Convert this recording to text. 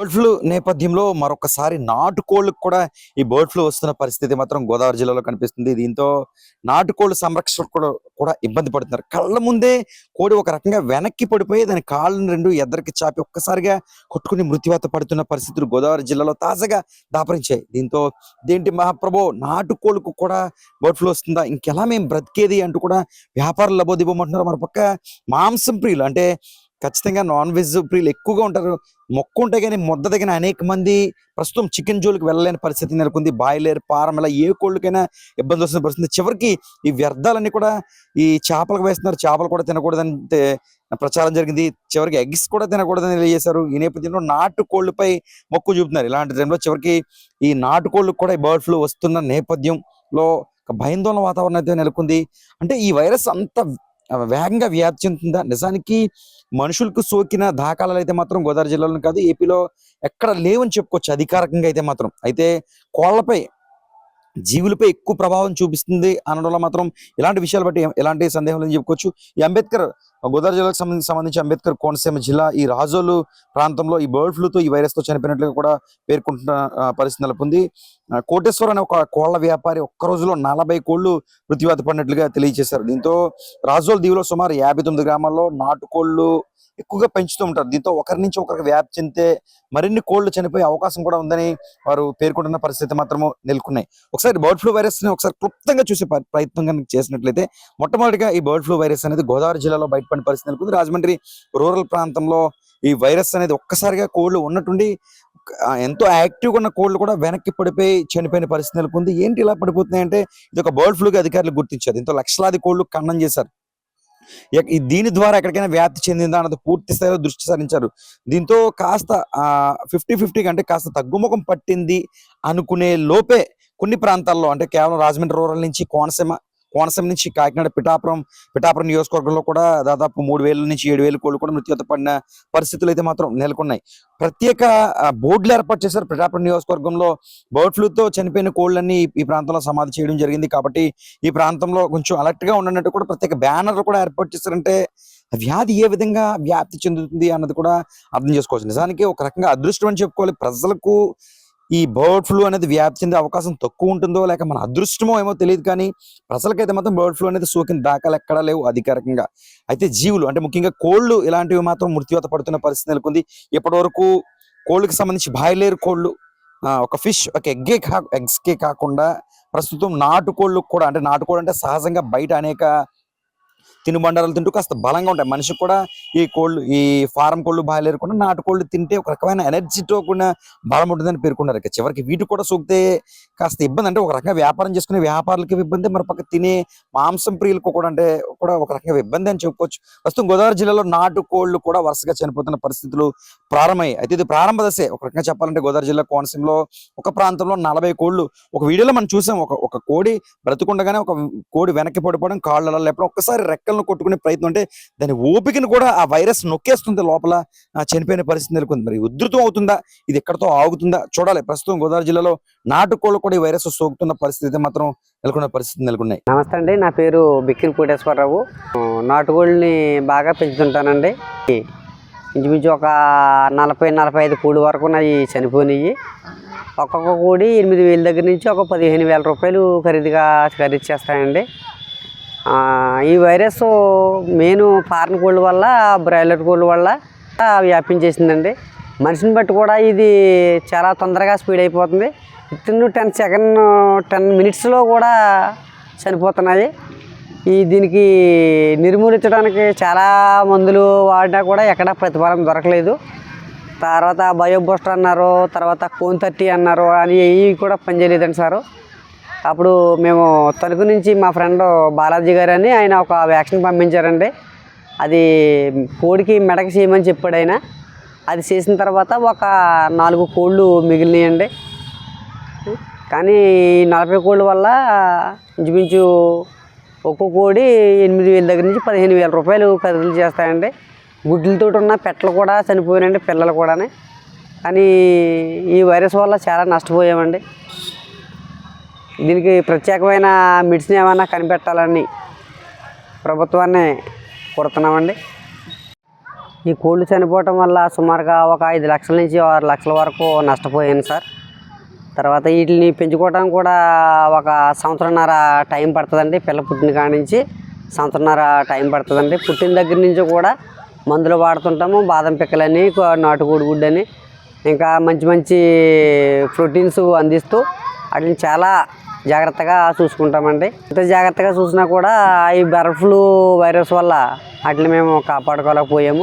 Bird flu నేపథ్యంలో మరొకసారి నాటుకోళ్ళకు కూడా ఈ బర్డ్ ఫ్లూ వస్తున్న పరిస్థితి మాత్రం గోదావరి జిల్లాలో కనిపిస్తుంది. దీంతో నాటుకోళ్ళ సంరక్షణ కూడా కూడా ఇబ్బంది పడుతున్నారు. కళ్ళ ముందే కోడి ఒక రకంగా వెనక్కి పడిపోయి దాని కాళ్ళని రెండు ఎద్దరికి చాపి ఒక్కసారిగా కొట్టుకుని మృత్యువాత పడుతున్న పరిస్థితులు గోదావరి జిల్లాలో తాజాగా దాపరించాయి. దీంతో దేంటి మహాప్రభో నాటుకోళ్ళకు కూడా బర్డ్ ఫ్లూ వస్తుందా? ఇంకెలా మేము బ్రతికేది అంటూ కూడా వ్యాపారులు లబోదివ్వమంటున్నారు మరొక మాంసం ప్రియులు అంటే ఖచ్చితంగా నాన్ వెజ్ ప్రియులు ఎక్కువగా ఉంటారు. మొక్క ఉంటే కానీ ముద్ద తగిన అనేక మంది ప్రస్తుతం చికెన్ జోలికి వెళ్ళలేని పరిస్థితి నెలకొంది. బాయిలర్ పారం ఇలా ఏ కోళ్ళకైనా ఇబ్బంది వస్తున్న పరిస్థితి. చివరికి ఈ వ్యర్థాలన్నీ కూడా ఈ చేపలకు వేస్తున్నారు. చేపలు కూడా తినకూడదని ప్రచారం జరిగింది. చివరికి ఎగ్స్ కూడా తినకూడదని తెలియజేశారు. ఈ నేపథ్యంలో నాటు కోళ్ళపై మొక్కు చూపుతున్నారు. ఇలాంటి టైంలో చివరికి ఈ నాటు కోళ్ళకు కూడా ఈ బర్డ్ ఫ్లూ వస్తున్న నేపథ్యంలో ఒక భయాందోళన వాతావరణం అయితే నెలకొంది. అంటే ఈ వైరస్ అంత వేగంగా వ్యాప్తి చెందుతుందా? నిజానికి మనుషులకు సోకిన దాఖలాలు అయితే మాత్రం గోదావరి జిల్లాలో కాదు ఏపీలో ఎక్కడ లేవని చెప్పుకోవచ్చు అధికారికంగా అయితే మాత్రం. అయితే కోళ్ళపై జీవులపై ఎక్కువ ప్రభావం చూపిస్తుంది అనడంలో మాత్రం ఇలాంటి విషయాలు బట్టి ఎలాంటి సందేహం లేదని చెప్పుకోవచ్చు. ఈ అంబేద్కర్ గోదావరి జిల్లాకు సంబంధించి సంబంధించి అంబేద్కర్ కోనసీమ జిల్లా ఈ రాజోలు ప్రాంతంలో ఈ బర్డ్ ఫ్లూతో ఈ వైరస్తో చనిపోయినట్లుగా కూడా పేర్కొంటున్న పరిస్థితి నెలకొంది. కోటేశ్వర్ అనే ఒక కోళ్ళ వ్యాపారి ఒక్క రోజులో నలభై కోళ్ళు మృత్యువాత పడినట్లుగా తెలియజేశారు. దీంతో రాజోల్ దీవిలో సుమారు యాభై తొమ్మిది గ్రామాల్లో నాటుకోళ్ళు ఎక్కువగా పెంచుతూ ఉంటారు. దీంతో ఒకరి నుంచి ఒకరికి వ్యాప్తి చెందితే మరిన్ని కోళ్ళు చనిపోయే అవకాశం కూడా ఉందని వారు పేర్కొంటున్న పరిస్థితి మాత్రము నెలకొన్నాయి. ఒకసారి బర్డ్ ఫ్లూ వైరస్ని ఒకసారి క్లుప్తంగా చూసే ప్రయత్నం కనుక చేసినట్లయితే మొట్టమొదటిగా ఈ బర్డ్ ఫ్లూ వైరస్ అనేది గోదావరి జిల్లాలో బయట ఉన్నటువంటి పరిస్థితి నెలకొంది. రాజమండ్రి రూరల్ ప్రాంతంలో ఈ వైరస్ అనేది ఒక్కసారిగా కోళ్ళు ఉన్నట్టుండి ఎంతో యాక్టివ్గా ఉన్న కోళ్ళు కూడా వెనక్కి పడిపోయి చనిపోయిన పరిస్థితి నెలకొంది. ఏంటి ఇలా పడిపోతున్నాయి అంటే ఇది ఒక బర్డ్ ఫ్లూగా అధికారులు గుర్తించారు. దీంతో లక్షలాది కోళ్ళు ఖండం చేశారు. దీని ద్వారా ఎక్కడికైనా వ్యాప్తి చెందిందా అన్నది పూర్తి స్థాయిలో దృష్టి సారించారు. దీంతో కాస్త ఫిఫ్టీ ఫిఫ్టీ కంటే కాస్త తగ్గుముఖం పట్టింది అనుకునే లోపే కొన్ని ప్రాంతాల్లో అంటే కేవలం రాజమండ్రి రూరల్ నుంచి కోనసీమ కోనసీమ నుంచి కాకినాడ పిఠాపురం పిఠాపురం నియోజకవర్గంలో కూడా దాదాపు మూడు వేల నుంచి ఏడు వేల కోళ్ళు కూడా మృత్యుత పడిన పరిస్థితులు అయితే మాత్రం నెలకొన్నాయి. ప్రత్యేక బోర్డులు ఏర్పాటు చేశారు పిఠాపురం నియోజకవర్గంలో. బర్డ్ ఫ్లూతో చనిపోయిన కోళ్ళన్నీ ఈ- ప్రాంతంలో సమాధి చేయడం జరిగింది కాబట్టి ఈ ప్రాంతంలో కొంచెం అలర్ట్గా ఉండనట్టు కూడా ప్రత్యేక బ్యానర్లు కూడా ఏర్పాటు చేశారంటే వ్యాధి ఏ విధంగా వ్యాప్తి చెందుతుంది అన్నది కూడా అర్థం చేసుకోవచ్చు. నిజానికి ఒక రకంగా అదృష్టం అని చెప్పుకోవాలి. ప్రజలకు ఈ బర్డ్ ఫ్లూ అనేది వ్యాప్తి చెందే అవకాశం తక్కువ ఉంటుందో లేక మన అదృష్టమో ఏమో తెలియదు కానీ ప్రజలకైతే మాత్రం బర్డ్ ఫ్లూ అనేది సోకిన దాఖలు ఎక్కడా లేవు అధికారికంగా. అయితే జీవులు అంటే ముఖ్యంగా కోళ్ళు ఇలాంటివి మాత్రం మృత్యువత పడుతున్న పరిస్థితి నెలకొంది. ఇప్పటి వరకు కోళ్ళకి సంబంధించి బాయిలేరు కోళ్ళు ఆ, ఒక ఫిష్ ఒక ఎగ్గే కా ఎగ్స్కే కాకుండా ప్రస్తుతం నాటుకోళ్ళు కూడా అంటే నాటుకోళ్ళు అంటే సహజంగా బయట అనేక తినుబండారాలు తింటూ కాస్త బలంగా ఉంటాయి. మనిషికి కూడా ఈ కోళ్ళు ఈ ఫారం కోళ్ళు బాయిలేరు నాటు నాటుకోళ్ళు తింటే ఒక రకమైన ఎనర్జీతో కూడిన బలం ఉంటుందని పేర్కొన్నారు. ఇక చివరికి వీటి కూడా సోకితే కాస్త ఇబ్బంది. అంటే ఒక రకంగా వ్యాపారం చేసుకునే వ్యాపారులకి ఇబ్బంది మరి పక్క తినే మాంసం ప్రియులకు కూడా అంటే కూడా ఒక రకంగా ఇబ్బంది అని చెప్పుకోవచ్చు. ప్రస్తుతం గోదావరి జిల్లాలో నాటు కోళ్ళు కూడా వరుసగా చనిపోతున్న పరిస్థితులు ప్రారంభమయ్యాయి అయితే ఇది ప్రారంభ దశే ఒక రకంగా చెప్పాలంటే గోదావరి జిల్లా కోనసీమలో ఒక ప్రాంతంలో నలభై కోళ్ళు ఒక వీడియోలో మనం చూసాం. ఒక ఒక కోడి బ్రతుకుండగానే ఒక కోడి వెనక్కి పడిపోవడం కాళ్ళ లేపడం ఒక్కసారి రెక్కలను కొట్టుకునే ప్రయత్నం అంటే దాని ఓపికను కూడా ఆ వైరస్ నొక్కేస్తుంది లోపల. ఆ, చనిపోయిన పరిస్థితి నెలకొంది. మరి ఉధృతం అవుతుందా? ఇది ఎక్కడితో ఆగుతుందా? చూడాలి. ప్రస్తుతం గోదావరి జిల్లాలో నాటుకోళ్ళు కూడా ఈ వైరస్ సోకుతున్న పరిస్థితి మాత్రం నెలకొన్న పరిస్థితి నెలకొన్నాయి. నమస్తే అండి. నా పేరు బిక్కిన కోటేశ్వరరావు. నాటుకోళ్ళని బాగా పెంచుతుంటానండి. ఇంచుమించు ఒక నలభై నలభై ఐదు కోడి వరకు నాయి చనిపోయినాయి. ఒక్కొక్క కోడి ఎనిమిది వేల దగ్గర నుంచి ఒక పదిహేను వేల రూపాయలు ఖరీదుగా ఖరీదు చేస్తాయండి ఈ వైరస్ మెయిన్ ఫారెన్ కోళ్ళ వల్ల బ్రాయిలర్ కోళ్ళ వల్ల వ్యాపించేసిందండి మనిషిని బట్టి కూడా ఇది చాలా తొందరగా స్పీడ్ అయిపోతుంది. Within ten second ten మినిట్స్లో కూడా చనిపోతున్నాయి ఈ దీనికి నిర్మూలించడానికి చాలా మందులు వాడినా కూడా ఎక్కడా ప్రతిఫలం దొరకలేదు. తర్వాత బయోబూస్టర్ అన్నారు తర్వాత కోన్ థర్టీ అన్నారు అని ఏవి కూడా పనిచేయలేదండి సారు. అప్పుడు మేము తణుకు నుంచి మా ఫ్రెండ్ బాలాజీ గారు అని ఆయన ఒక వ్యాక్సిన్ పంపించారండి. అది కోడికి మెడకి చేయమని చెప్పాడు ఆయన. అది చేసిన తర్వాత ఒక నాలుగు కోళ్ళు మిగిలినాయండి. కానీ ఈ నలభై కోళ్ళ వల్ల ఇంచుమించు ఒక్కో కోడి ఎనిమిది వేల దగ్గర నుంచి పదిహేను వేల రూపాయలు ఖర్చులు చేస్తాయండి. గుడ్లతో ఉన్న పెట్టలు కూడా చనిపోయాయండి పిల్లలు కూడా కానీ ఈ వైరస్ వల్ల చాలా నష్టపోయామండి. దీనికి ప్రత్యేకమైన మెడిసిన్ ఏమైనా కనిపెట్టాలని ప్రభుత్వాన్ని కోరుతున్నామండి. ఈ కోళ్ళు చనిపోవటం వల్ల సుమారుగా ఒక ఐదు లక్షల నుంచి ఆరు లక్షల వరకు నష్టపోయాను సార్. తర్వాత వీటిని పెంచుకోవడం కూడా ఒక సంవత్సరంన్నర టైం పడుతుందండి. పిల్ల పుట్టిన కాడి నుంచి సంవత్సరంన్నర టైం పడుతుందండి. పుట్టిన దగ్గర నుంచి కూడా మందులు వాడుతుంటాము బాదం పిక్కలని నాటుకోడి గుడ్డు అని ఇంకా మంచి మంచి ప్రోటీన్స్ అందిస్తూ వాటిని చాలా జాగ్రత్తగా చూసుకుంటామండి. ఎంత జాగ్రత్తగా చూసినా కూడా ఈ బర్డ్ ఫ్లూ వైరస్ వల్ల వాటిని మేము కాపాడుకోలేకపోయాము.